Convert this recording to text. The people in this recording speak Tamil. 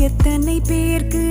எத்தனை பேர்க்கு